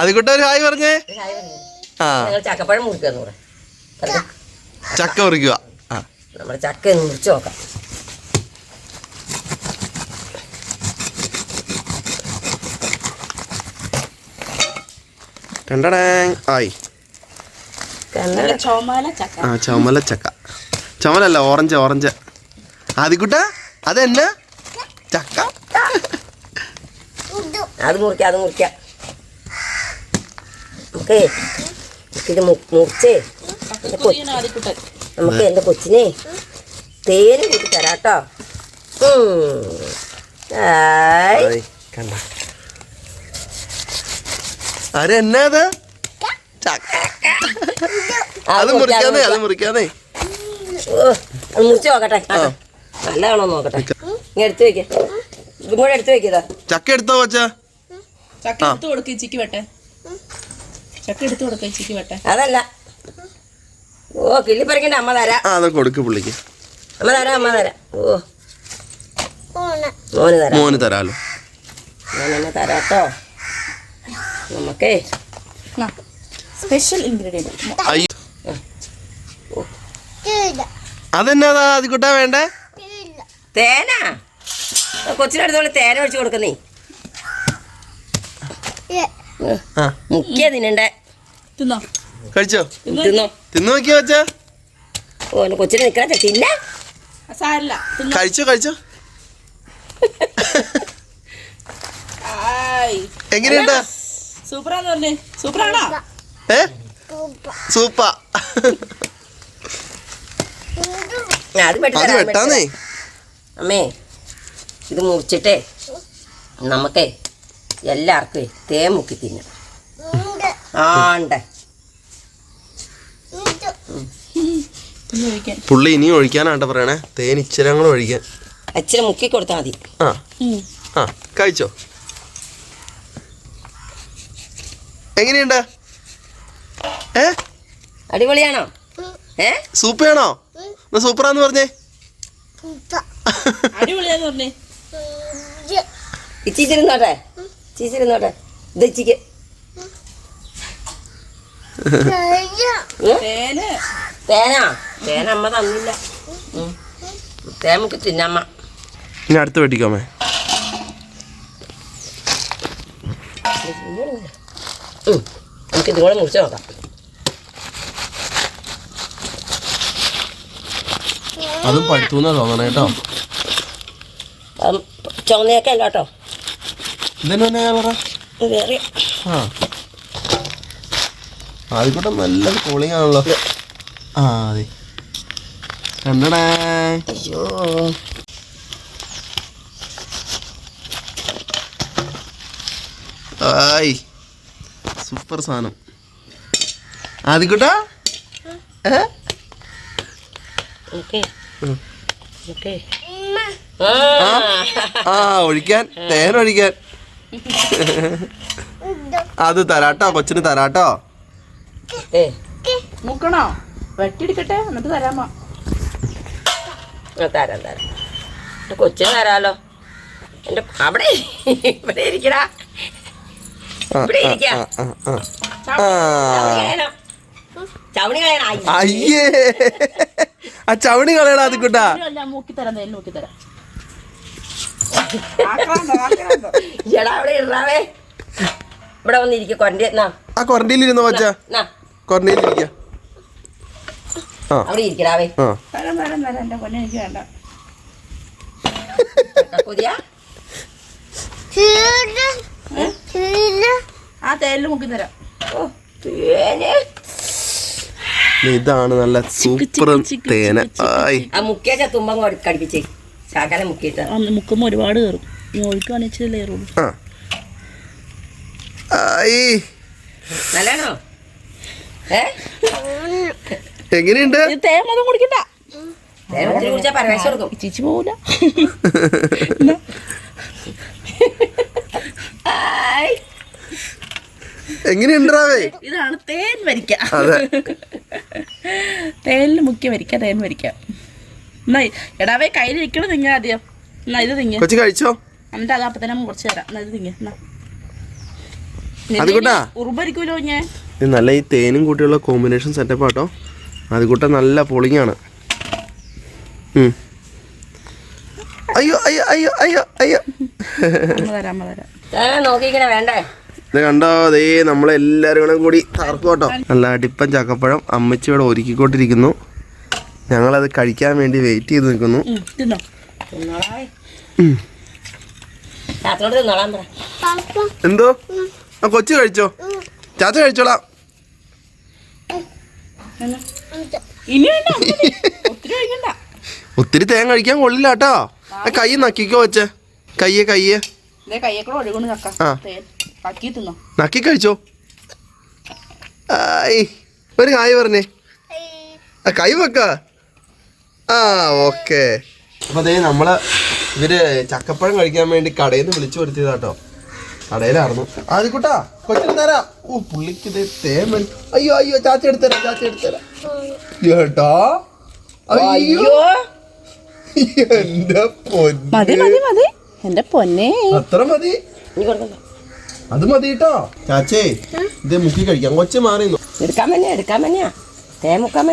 Hi ഒരു hi പറഞ്ഞേ. ആ. ഞങ്ങൾ ചക്കപ്പഴം മുറിക്കുന്നു കൂടെ ചക്ക മുറിക്കുക ആ. നമ്മുടെ ചക്ക മുറിച്ച് നോക്കാം. രണ്ടടേ ആയി. കണ്ണട ചോമാല ചക്ക. ആ ചുമല ചക്ക. ചുമലല്ല ഓറഞ്ച് ഓറഞ്ച്. ആദ്യക്കുട്ട അതെന്നാ? ചക്ക. അത് മുറിക്കാം അത് മുറിക്കാം. നമുക്ക് ഇത് മുറിച്ചേ നമുക്ക് എന്റെ കൊച്ചിനെ? തേന് കൂട്ടി തരാം ഉം. ആയി, കണ്ട. അരെന്നാ അത്? ചക്ക. അത് മുറിക്കാന്നേ അത് മുറിക്കാന്നേ മുറിച്ച് നോക്കട്ടെ. കേട്ടോ. നല്ലതാണോ നോക്കട്ടെ. ഇങ്ങനെ എടുത്തു വെക്കാം. ഇതും കൂടെ എടുത്തു വെക്കതാ ചക്ക എടുത്തോ കൊച്ചാ? ചക്ക എടുത്തു കൊടുക്ക ഇച്ചിക്ക് വെട്ടെ. ചക്ക എടുത്തു കൊടുക്ക ഇച്ചിക്ക് വെട്ടെ. അതല്ല. ഓ കിള്ളിപ്പറിക്കണ്ട അമ്മ തരാം. ആ അത് കൊടുക്ക് പുള്ളിക്ക്. അമ്മ തരാം അമ്മ തരാം. ഓ. മോന്. തരാം. മോന് തരാലോ. എന്നെ തരാട്ടോ നമുക്കേ. സ്പെഷ്യൽ ഇൻഗ്രീഡിയന്റ് അതെന്നാ അതിക്കൂട്ടാ വേണ്ടേ? തേന? കൊച്ചിനടുത്തോളം തേന ഒഴിച്ചു കൊടുക്കുന്നേ. മുക്കിയ തിന്നണ്ടേ. തിന്നോ? കഴിച്ചോ? തിന്നോ? തിന്നു. നോക്കിയോ കൊച്ചാ ഓ എന്നെ കൊച്ചിന് തിന്ന? സാരില്ല. കഴിച്ചോ കഴിച്ചോ? ആയ്. എങ്ങനെയുണ്ട്? സൂപ്പറാന്ന് പറഞ്ഞേ. സൂപ്പറാണോ? ഏ? സൂപ്പ. അത് വെട്ടി അത് തരാം, വെട്ടാന്നേ. അമ്മേ ഇത് മുറിച്ചിട്ടേ. നമുക്കേ എല്ലാവർക്കും തേ മുക്കി തിന്നും. ആണ്ട് പുള്ളി ഇനിയും ഒഴിക്കാനാട്ടോ പറയണേ. തേൻ ഇച്ചിരി കൂടെ ഒഴിക്കാൻ. അച്ഛനെ മുക്കി കൊടുത്താൽ മതി. ആ. ആ കഴിച്ചോ? എങ്ങനെയുണ്ട്? ഏ? അടിപൊളിയാണോ? ഏ? സൂപ്പയാണോ എന്നാ സൂപ്പറാന്ന് പറഞ്ഞേ. അടിപൊളിയാന്ന് പറഞ്ഞേ. അമ്മ തന്നില്ല. തേൻ മുക്കി തിന്നമ്മ. ഇനി അടുത്ത് വെട്ടിക്കോമേ. നമുക്ക് ഇതും കൂടെ മുറിച്ച് നോക്കാം. അതും പഴുത്തൂന്നാ തോന്നണേ കേട്ടോ. ചുവന്നയൊക്കെ അല്ല കേട്ടോ. ഇതന്നെ നല്ല കളറ ഇത് വേറെ ആ. ആദ്യക്കൂട്ടം അതെ. കണ്ടടാ. അയ്യോ. ആയി. സൂപ്പർ സാധനം. ആദ്യക്കൂട്ടാ ആ ഒഴിക്കാൻ. തേൻ ഒഴിക്കാൻ. അത് തരാട്ടോ കൊച്ചിന് തരാട്ടോ. ഏ. മുക്കണോ? വെട്ടിയെടുക്കട്ടെ എന്നിട്ട് തരാമോ? തരാം തരാം. എന്റെ കൊച്ചിന് തരാലോ. എന്റെ അവിടെ ഇവിടെ ഇരിക്കടാ. ഇവിടെ ഇരിക്കാം. അയ്യ. ആ ചവണി കളയണ ആദ്യക്കൂട്ടാ ഞാൻ മൂക്കി തരാം മൂക്കി തരാം എടാ അവിടെ ഇവിടെ വന്നിരിക്കും വച്ച അവിടെ ഇരിക്കടാവേ. ആ. മുക്കി തരാം. ഓ തേന്. ഇതാണ് നല്ല സൂപ്പർ തേന. ആയി. ആ മുക്കിയ തുമ്പം കൊടു- കടിപ്പിച്ചേ. ശാക്കാലം മുക്കിയിട്ട്. മുക്കുമ്പോൾ ഒരുപാട് കയറും ഈ ഒഴിക്കുവാണെങ്കിൽ ഇച്ചിരി കയറുള്ളൂ ആ. ആയി. നല്ലതാണോ? ഏ? എങ്ങനെയുണ്ട്? ഇത് കുടിക്കണ്ട. തേൻ ഒത്തിരി കുടിച്ചാൽ പരവേശം കൊടുക്കും. ചിച്ചി പോവില്ല ആയ്. എങ്ങനെയുണ്ടാവേ ഇതാണ് തേൻ വരിക്ക. അതെ. തേനിൽ മുക്കി വരിക്ക തേൻ വരിക്ക. എന്നാ എടാവേ കയ്യിലിരിക്കണ തിങ്ങ ആദ്യം. എന്നാ ഇത് തിങ്ങ. കൊച്ചു കഴിച്ചോ? എന്നിട്ട് അത് അപ്പം തന്നെ കുറച്ച് തരാം. എന്നാ ഇത് തിങ്ങ. എന്നാ. ഞാൻ ഇത് നല്ല ഈ തേനും കൂട്ടിയുള്ള കോമ്പിനേഷൻ സെറ്റപ്പ് ആട്ടോ. അത് കൂട്ട നല്ല പൊളിങ്ങാണ്. ഉം. അയ്യോ അയ്യോ അയ്യോ അയ്യോ അയ്യോ. അമ്മ തരാം അമ്മ തരാം. ഞാൻ നോക്കിക്കണേ വേണ്ടേ? ഇത് കണ്ടോ? അതേ നമ്മളെല്ലാവരും കൂടെ കൂടി തറക്കും കേട്ടോ നല്ല അടിപ്പൻ ചക്കപ്പഴം അമ്മച്ചിയോടെ ഒരുക്കിക്കൊണ്ടിരിക്കുന്നു. ഞങ്ങളത് കഴിക്കാൻ വേണ്ടി വെയിറ്റ് ചെയ്ത് നിൽക്കുന്നു. എന്തോ? ആ കൊച്ചു കഴിച്ചോ? ചാച്ച കഴിച്ചോളാം. ഒത്തിരി തേങ്ങ കഴിക്കാൻ കൊള്ളില്ല കേട്ടോ. ആ കൈ നക്കിക്കോ വെച്ചേ കയ്യെ കയ്യെ. നക്കി. കഴിച്ചോ? ഒരു കായ് പറഞ്ഞേ. ആ കൈ വെക്ക. ആ ഓക്കെ. അപ്പൊ അതേ നമ്മൾ ഇവർ ചക്കപ്പഴം കഴിക്കാൻ വേണ്ടി കടയിൽ നിന്ന് വിളിച്ചു വരുത്തിയതാട്ടോ. കടയിലായിരുന്നു. ആദ്യക്കൂട്ടാ കൊച്ചിന് തരാം. ഓ പുള്ളിക്ക് ഇത് തേമൻ. അയ്യോ അയ്യോ ചാച്ച എടുത്തരാം ചാച്ച എടുത്തരാം ഏട്ടാ അയ്യോ. എന്റെ പൊന്ന്. മതി മതി മതി. എന്റെ പൊന്നെ. അത്ര മതി. അത് മതി കേട്ടോ ചാച്ചേ ഇതേ മുക്കി കഴിക്കാം. കൊച്ചു മാറിയോ എടുക്കാൻ തന്നെയാ എടുക്കാൻ തന്നെയാ തേ മുക്കാൻ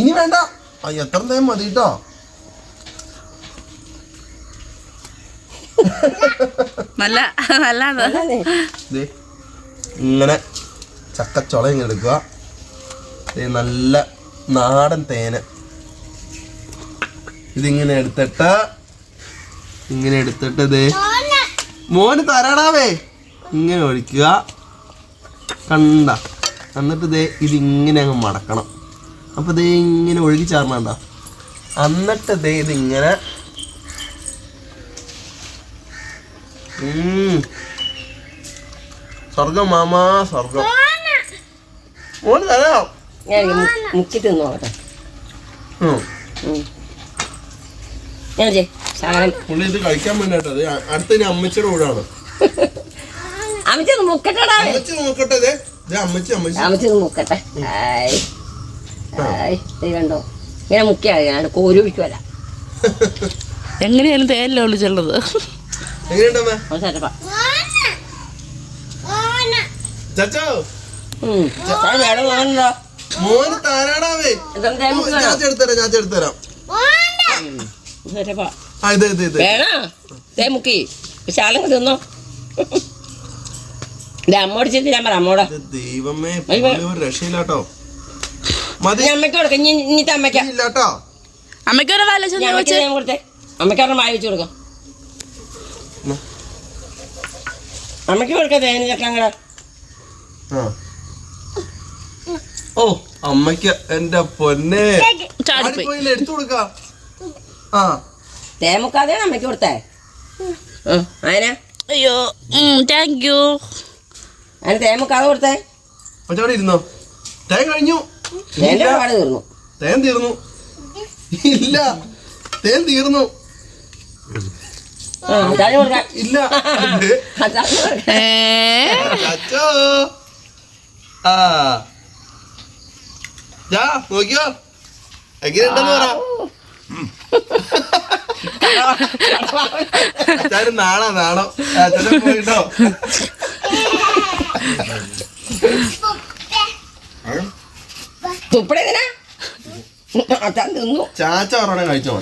ഇനി വേണ്ട. ആ എത്ര നേരം മതി കേട്ടോ നല്ല നല്ല ഇങ്ങനെ ചക്കച്ചുള ഇങ്ങനെ എടുക്കുക. ദേ നല്ല നാടൻ തേന്. ഇതിങ്ങനെ എടുത്തിട്ട് ഇങ്ങനെ എടുത്തിട്ട് ഇത് മോന് തരാടാവേ. ഇങ്ങനെ ഒഴിക്കുക. കണ്ട. എന്നിട്ട് ദേ ഇതിങ്ങനെ അങ്ങ് മടക്കണം. അപ്പോൾ ദേ ഇങ്ങനെ ഒഴുകി ചേർന്നണ്ട എന്നിട്ട് ദേ ഇതിങ്ങനെ. സ്വർഗം മാമാ സ്വർഗം. മോന് തരാം. ഞാൻ ഇത് മു- മുക്കി തിന്നോട്ടെ ഉം. ഞാൻ ചെയ് പുള്ളി ഇത് കഴിക്കാൻ വേണ്ടിട്ടത് അടുത്ത ഇനി അമ്മച്ചിയുടെ കൂടാണ് അമ്മച്ചി മുക്കട്ടെടാ. അമ്മച്ചി നോക്കട്ടെ അമ്മച്ചി അമ്മച്ചി. അമിച്ചൊന്ന് മുക്കട്ടെ. ഇത് കണ്ടോ? ഇങ്ങനെ മുക്കിയാ ഞാൻ കോരി ഒഴിക്കുമല്ല എങ്ങനെയാലും തേനല്ലേ ഒളിച്ചുള്ളത് തേമുക്കി ശാലം തിന്നോ. അമ്മോട് ചെന്ന് ഞാൻ പറ അമ്മോട്. ദൈവമേ രക്ഷയില്ലാട്ടോ. അമ്മയ്ക്ക് കൊടുക്കാം. ഇനി അമ്മയ്ക്ക ഇല്ലാട്ടോ അമ്മയ്ക്ക് ഒരു ഞാൻ കൊടുത്തേ. അമ്മയ്ക്ക് ഒരെണ്ണം വായി വെച്ച് കൊടുക്കാം. അമ്മയ്ക്ക് കൊടുക്കാം തേന് ചക്കങ്ങളെ ഓ അമ്മയ്ക്ക് എന്റെ പൊന്നെ. എടുത്തു കൊടുക്കാം. ആ. തേ മുക്കാതെയാണ് അമ്മയ്ക്ക് കൊടുത്തേ. അയ്യോ താങ്ക് യു അതിന് തേമുക്കാതെ കൊടുത്തേ. ഇരുന്നോ? തേ കഴിഞ്ഞു. ഇല്ല. പാട് തീർന്നു. തേൻ തീർന്നു. ഇല്ല. തേൻ തീർന്നു. ഇല്ല. അച്ചോ ആ. ജാ നോക്കിയോ? എങ്ങനെയുണ്ടെന്ന് പറ. അച്ഛാരും നാണോ നാണോ അച്ഛനെ പോയിട്ടോ. തിന്നു ചാച്ച കഴിച്ചോ.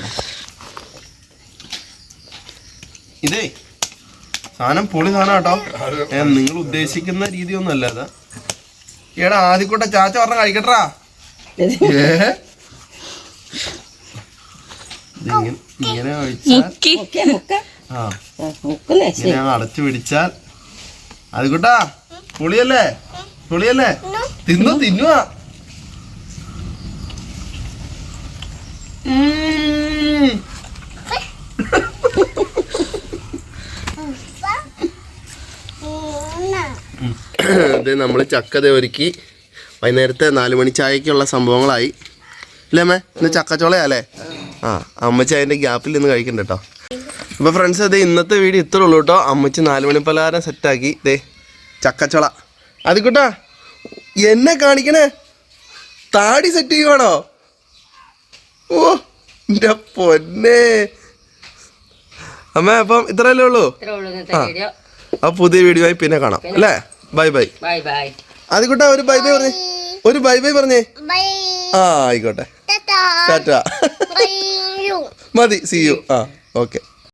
ഇതേ സാധനം പൊളി സാധനം കേട്ടോ. നിങ്ങൾ ഉദ്ദേശിക്കുന്ന രീതിയൊന്നും അല്ല അതാ എടാ ആദ്യക്കൂട്ട ചാച്ച പറഞ്ഞ കഴിക്കട്ടാ ഇങ്ങനെ ഇങ്ങനെ അടച്ചു പിടിച്ചാൽ ആദ്യക്കൂട്ടാ പുളിയല്ലേ? പുളിയല്ലേ? തിന്നു. തിന്നുക ഇത് നമ്മൾ ചക്കത ഒരുക്കി. വൈകുന്നേരത്തെ നാല് മണി ചായക്കുള്ള സംഭവങ്ങളായി. ഇല്ലേ അമ്മേ? ഇന്ന് ചക്കച്ചോളയല്ലേ? ആ അമ്മച്ചി അതിന്റെ ഗ്യാപ്പിൽ നിന്ന് കഴിക്കണ്ട കേട്ടോ അപ്പോൾ ഫ്രണ്ട്സ് അതെ ഇന്നത്തെ വീഡിയോ ഇത്രേ ഉള്ളൂ കേട്ടോ അമ്മച്ചി നാല് മണി പലഹാരം സെറ്റാക്കി ദേ ചക്കച്ചോള. അതിക്കൂട്ടാ എന്നെ കാണിക്കണേ? താടി സെറ്റ് ചെയ്യുവാണോ? ഓ എന്റെ പൊന്നെ. അമ്മ അപ്പം ഇത്രയല്ലേ ഉള്ളൂ? ആ അപ്പോൾ പുതിയ വീഡിയോ ആയി പിന്നെ കാണാം. അല്ലേ? Bye bye. Bye bye. ആദ്യക്കൂട്ടാ ഒരു ബൈ ബൈ പറഞ്ഞേ. ഒരു ബൈ ബൈ പറഞ്ഞേ. ബൈ. ആ ആയിക്കോട്ടെ. ടാറ്റാ. മതി സി യു ആ ഓക്കെ